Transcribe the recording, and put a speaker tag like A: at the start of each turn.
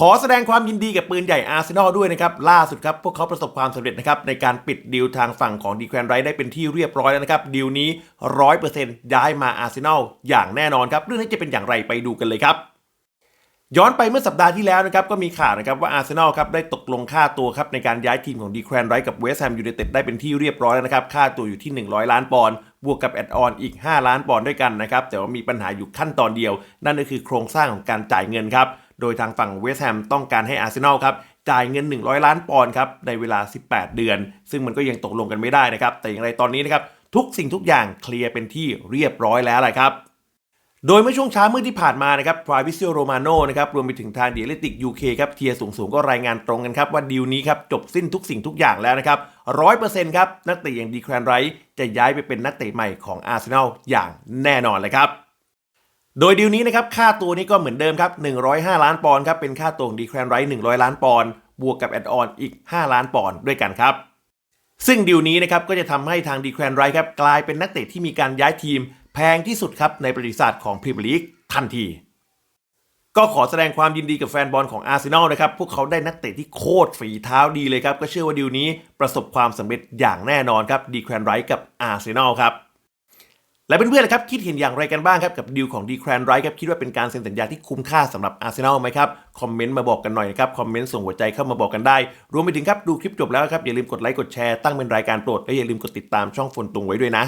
A: ขอแสดงความยินดีกับปืนใหญ่อาร์เซนอลด้วยนะครับ ล่าสุดครับ พวกเขาประสบความสำเร็จนะครับ ในการปิดดีลทางฝั่งของดีแควนไรได้เป็นที่เรียบร้อยแล้วนะครับ ดีลนี้ 100%ย้ายมาอาร์เซนอลอย่างแน่นอนครับ เรื่องนี้จะเป็นอย่างไรไปดูกันเลยครับย้อนไปเมื่อสัปดาห์ที่แล้วนะครับก็มีข่าวนะครับว่าอาร์เซนอลครับได้ตกลงค่าตัวครับในการย้ายทีมของดีแควนไรกับเวสต์แฮมยูไนเต็ดได้เป็นที่เรียบร้อยแล้วนะครับ ค่าตัวอยู่ที่ 100 ล้านปอนด์บวกกับแอดออนอีก 5 ล้านปอนด์ด้วยกันนะครับ แต่ว่ามีปัญหาอยู่ขั้นตอนเดียว นั่นก็คือโครงสร้างของการจ่ายเงินครับ โดยทางฝั่งเวสต์แฮมต้องการให้อาร์เซนอลครับจ่ายเงิน 100 ล้านปอนด์ครับในเวลา 18 เดือน ซึ่งมันก็ยังตกลงกันไม่ได้นะครับ แต่อย่างไรตอนนี้นะครับทุกสิ่งทุกอย่างเคลียร์เป็นที่เรียบร้อยแล้วแหละครับโดยเมื่อช่วงเช้ามืดที่ผ่านมานะครับฟราวิเซียโรมาโนนะครับรวมไปถึงทางเดียเลติกยูเคครับเทียร์สูงก็รายงานตรงกันครับว่าดีลนี้ครับจบสิ้นทุกสิ่งทุกอย่างแล้วนะครับร้อยเปอร์เซ็นต์ครับนักเตะอย่างดีแครนไรท์จะย้ายไปเป็นนักเตะใหม่ของอาร์เซนอลอย่างแน่นอนเลยครับ โดยดีลนี้นะครับค่าตัวนี้ก็เหมือนเดิมครับ 105 ล้านปอนด์ครับเป็นค่าตัวของดีแครนไรท์100 ล้านปอนด์บวกกับแอดออนอีก 5 ล้านปอนด์ด้วยกันครับ ซึ่งดีลนี้นะครับก็จะทำให้ทางดีแครนไรท์ครับกลายเป็นนักเตะที่มีการย้ายทีมแพงที่สุดครับในประวัติศาสตร์ของพรีเมียร์ลีกทันที ก็ขอแสดงความยินดีกับแฟนบอลของอาร์เซนอลนะครับพวกเขาได้นักเตะที่โคตรฝีเท้าดีเลยครับก็เชื่อว่าดีลนี้ประสบความสำเร็จอย่างแน่นอนครับดีแครนไรท์กับอาร์เซนอลครับ และเพื่อนๆนะครับคิดเห็นอย่างไรกันบ้างครับกับดีลของดีแครนไรท์ครับคิดว่าเป็นการเซ็นสัญญาที่คุ้มค่าสำหรับอาร์เซนอลไหมครับคอมเมนต์มาบอกกันหน่อยนะครับคอมเมนต์ส่งหัวใจเข้ามาบอกกันได้ รวมไปถึงครับดูคลิปจบแล้วครับอย่าลืมกดไลค์กดแชร์ตั้งเป็นรายการโปรดและอย่าลืมกดติดตามช่องฝนตุงไว้ด้วยนะ